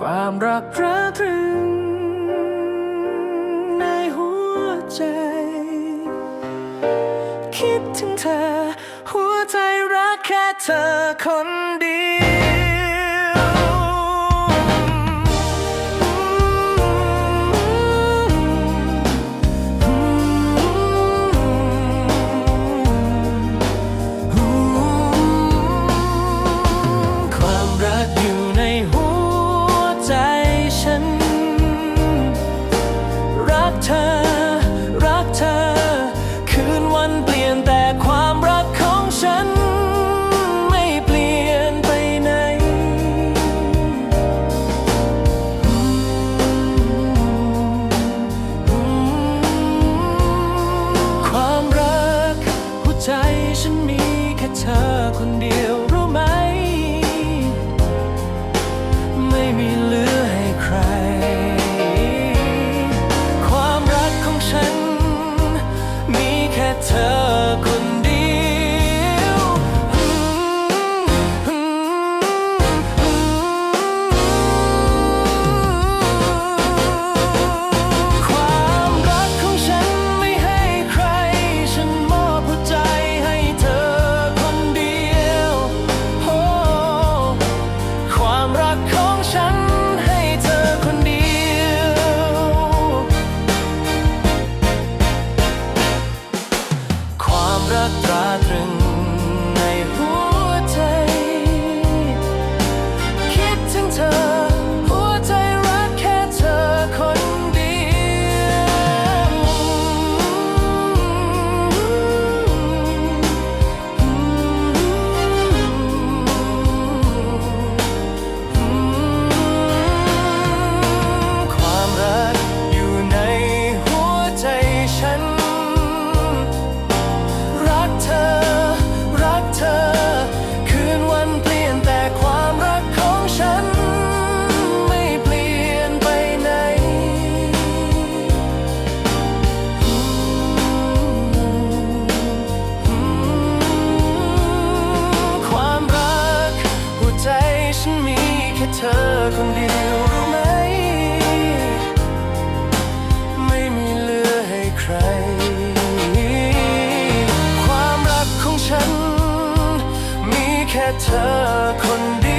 ความรักระตรึง ในหัวใจ คิดถึงเธอ หัวใจรักแค่เธอคนเดียว ไมีเหลือให้ใคร รักตราตรึง เธอคนเดียวรู้ไหม ไม่มีเหลือให้ใคร ความรักของฉัน มีแค่เธอคนเดียว